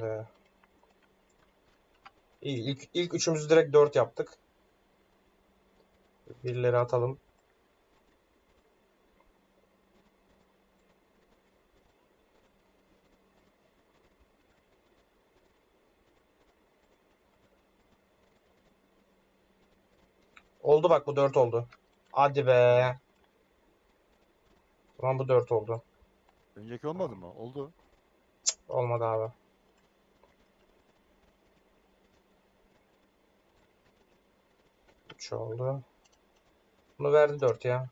şimdi. İyi, ilk, ilk üçümüzü direkt 4 yaptık. Birileri atalım. Oldu bak bu 4 oldu. Hadi be. Tamam bu 4 oldu. Önceki olmadı mı? Oldu. Olmadı abi. Üç oldu. Bunu verdi 4 ya.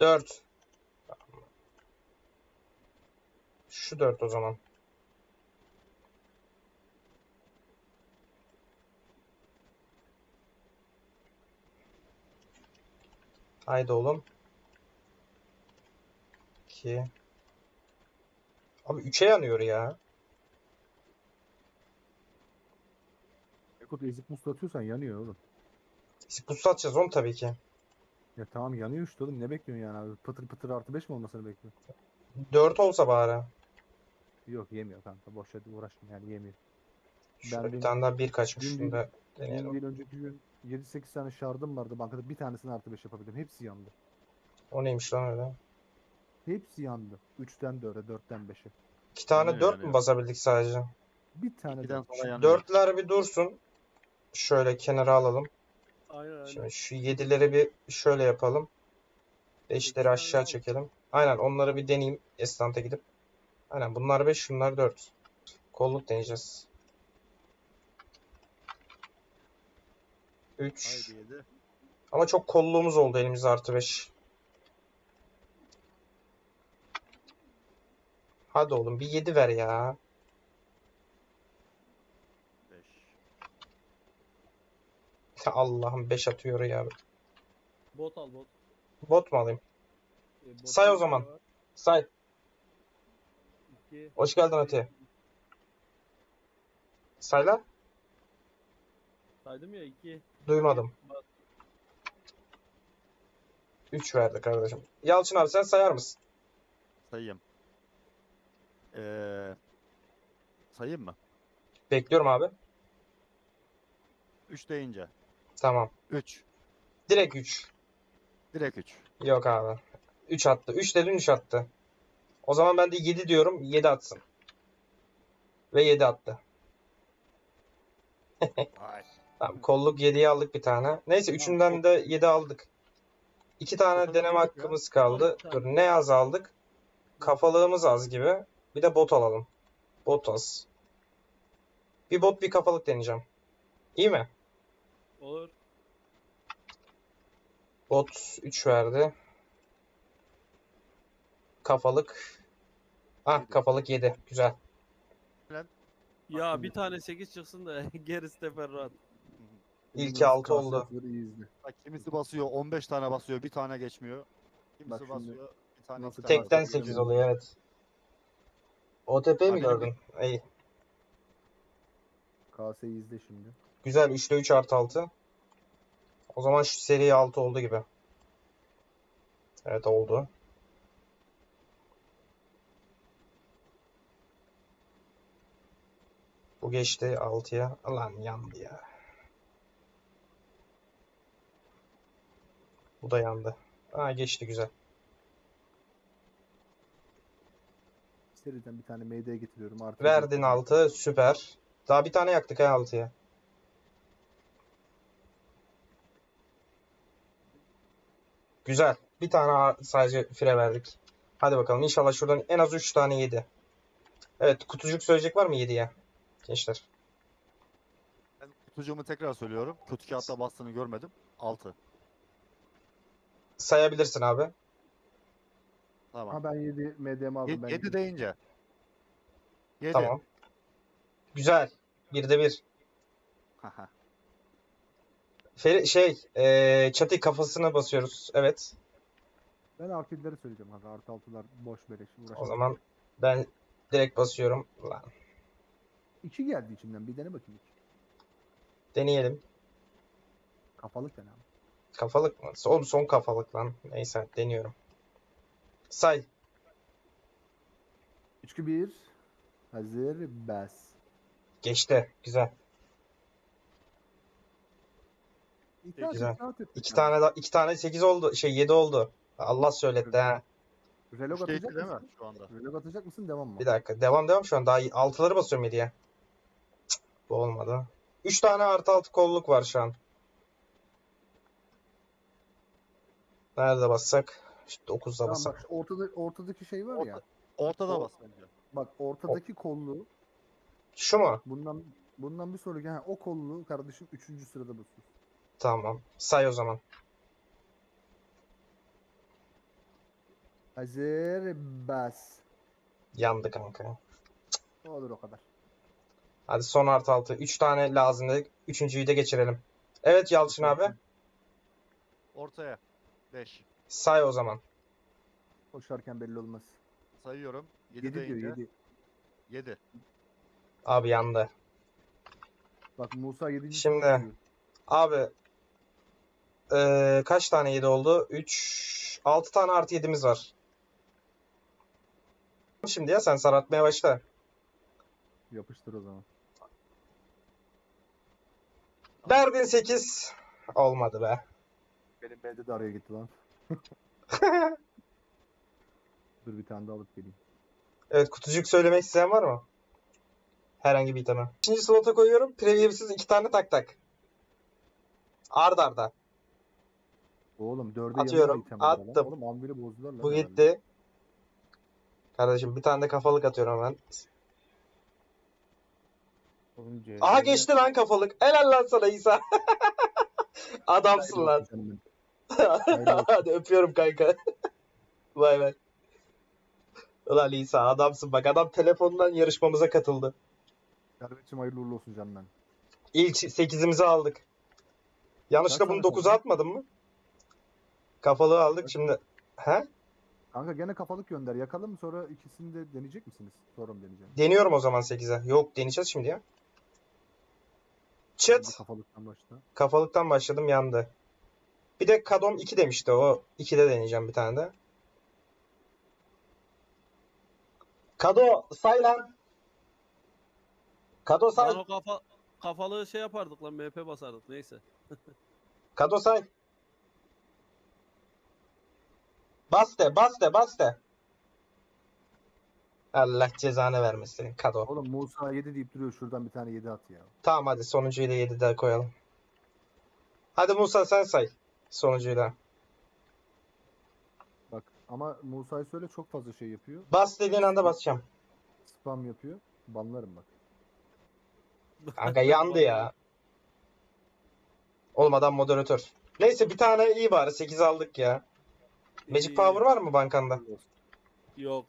Dört. Şu dört o zaman. Haydi oğlum. 2. Abi 3'e yanıyor ya. Ekut ezik muslu atıyorsan yanıyor oğlum. Boost atacağız oğlum tabii ki. Ya tamam yanıyor işte oğlum. Ne bekliyorsun yani abi? Pıtır pıtır artı 5 mi olmasını bekliyorsun? 4 olsa bari. Yok yemiyor kanka. Boş ver uğraşma yani yemiyor. Şurada Ben bir dün- tane daha bir kaçmış. dün Şunu bir- da Benim deneyelim. bir önceki gün 7-8 tane şardım vardı bankada. Bir tanesini artı 5 yapabildim. Hepsi yandı. O neymiş lan öyle? Hepsi yandı. 3'ten 4'e, 4'ten 5'e. İki tane Yanıyor 4 yani. mü basabildik sadece? Bir tane İkiden dört. sonra yanıyor. Dörtler bir dursun. Şöyle kenara alalım. Aynen aynen. Şimdi şu yedileri bir şöyle yapalım. Beşleri aşağı çekelim. Aynen onları bir deneyeyim. Estante gidip. Aynen bunlar 5 şunlar 4. Kolluk deneyeceğiz. 3. Haydi yedi. Ama çok kolluğumuz oldu elimizde artı 5. Hadi oğlum bir 7 ver ya. Allah'ım 5 atıyor ya. Bot al bot. Bot mu alayım? E, bot Say o zaman. var. Say. İki. Hoş geldin Ati. Sayla. Saydım ya iki. Duymadım. 3 verdi kardeşim. Yalçın abi sen sayar mısın? Sayayım. Ee, sayayım mı? Bekliyorum abi. 3 deyince. Tamam. 3. Direkt 3. Direkt 3. Yok abi. 3 attı. 3 dedin 3 attı. O zaman ben de 7 diyorum. 7 atsın. Ve 7 attı. Tamam, kolluk 7'yi aldık bir tane. Neyse üçünden de 7 aldık. 2 tane deneme hakkımız kaldı. Dur ne az aldık? Kafalığımız az gibi. Bir de bot alalım. Bot az. Bir bot bir kafalık deneyeceğim. İyi mi? Olur. Bot 3 verdi. Kafalık. Ah kafalık 7. Güzel. Ya bir tane 8 çıksın da gerisi teferruat. İlki altı oldu. Bak kimisi basıyor 15 tane basıyor bir tane geçmiyor. Kimisi Bak şimdi basıyor bir tane nasıl iki tane Tekten basıyor. 8 oluyor evet. OTP mi gördün? İyi. KS'yi izle şimdi. Güzel 3'te 3 artı 6. O zaman şu seri 6 oldu gibi. Evet oldu. Bu geçti 6'ya. Lan yandı ya. Bu da yandı. Ha geçti güzel. Seriden bir tane MD getiriyorum. Artı Verdin 6 süper. Daha bir tane yaktık ha 6'ya. Güzel. Bir tane sadece fire verdik. Hadi bakalım inşallah şuradan en az 3 tane 7. Evet kutucuk söyleyecek var mı 7'ye? Gençler. Ben kutucuğumu tekrar söylüyorum. Kötü kağıtta bastığını görmedim. 6. Sayabilirsin abi. Tamam. Ha ben 7 MD'mi aldım. ben 7 deyince. 7. Tamam. Güzel. 1'de 1. Feri, şey, eee çatı kafasına basıyoruz. Evet. Ben akilleri söyleyeceğim kanka. Artı 6'lar boş beleş. Uğraşma. O zaman ben direkt basıyorum. Lan. 2 geldi içimden. Bir dene bakayım. iki. Deneyelim. Kafalık dene abi. Kafalık mı? Oğlum son kafalık lan. Neyse deniyorum. Say. 3 2 1 Hazır bas. Geçti. Güzel. İtaat Güzel. İki tane da iki tane 8 oldu. Şey 7 oldu. Allah söyletti ha. Relog Üçte iki atacak değil mi mısın? şu anda? Relog atacak mısın devam mı? Bir dakika. Devam devam şu an. Daha 6'ları basıyorum 7'ye. Cık, Bu olmadı. 3 tane artı 6 kolluk var şu an. Nerede bassak? İşte 9'da Tamam basak. bak ortada, ortadaki şey var ya. Orta- Ortada bas bence. Bak ortadaki kollu Şu mu? bundan bundan bir sonraki ha, o kollu kardeşim 3. sırada basıyor. Tamam. Say o zaman. Hazır bas. Yandı kanka. Olur o kadar. Hadi son artı 6. 3 tane lazım dedik. Üçüncüyü de geçirelim. Evet Yalçın abi. Ortaya. 5. Say o zaman. Koşarken belli olmaz. Sayıyorum. 7 7 diyor deyince. 7. 7. Abi yandı. Bak Musa 7. Şimdi- Abi eee, kaç tane 7 oldu? 3 6 tane artı 7'miz var. Şimdi ya sen saratmaya başla. Yapıştır o zaman. Verdin 8. Olmadı be. Benim belde de araya gitti lan. Dur bir tane daha alıp geleyim. Evet kutucuk söylemek isteyen var mı? Herhangi bir iteme. İkinci slota koyuyorum. Preview'siz 2 tane tak tak. Ard arda. Oğlum 4'e Atıyorum, attım. Oğlum ambili bozdular lan. Bu herhalde. gitti. Kardeşim bir tane de kafalık atıyorum hemen. Oğlum, Aha geçti lan kafalık. Helal lan sana İsa. Adamsın lan. Hadi öpüyorum kanka. Vay be. Ulan İsa adamsın bak adam telefonundan yarışmamıza katıldı. Servetçim hayırlı uğurlu olsun canım ben. İlk 8'imizi aldık. Yanlışlıkla bunu tane 9'a kaldı? atmadın mı? Kafalığı aldık şimdi. He? Kanka gene kafalık gönder. Yakalım sonra ikisini de deneyecek misiniz? Sonra mı deneyeceğim? Deniyorum o zaman 8'e. Yok deneyeceğiz şimdi ya. Çıt. Kafalıktan başla. Kafalıktan başladım yandı. Bir de Kadom 2 demişti o. 2'de deneyeceğim bir tane de. Kado say lan. Kado say. Lan o kafa kafalı şey yapardık lan MP basardık neyse. Kado say. Bas de, bas de, bas de. Allah cezanı vermesin Kado. Oğlum Musa 7 deyip duruyor. Şuradan bir tane 7 at ya. Tamam hadi sonuncuyu da 7 daha koyalım. Hadi Musa sen say. Sonuncuyu da. Bak ama Musa'yı söyle çok fazla şey yapıyor. Bas dediğin anda basacağım. Spam yapıyor. Banlarım bak. Kanka yandı ya. Olmadan moderatör. Neyse bir tane iyi bari 8 aldık ya. Magic. Power var mı bankanda? Yok.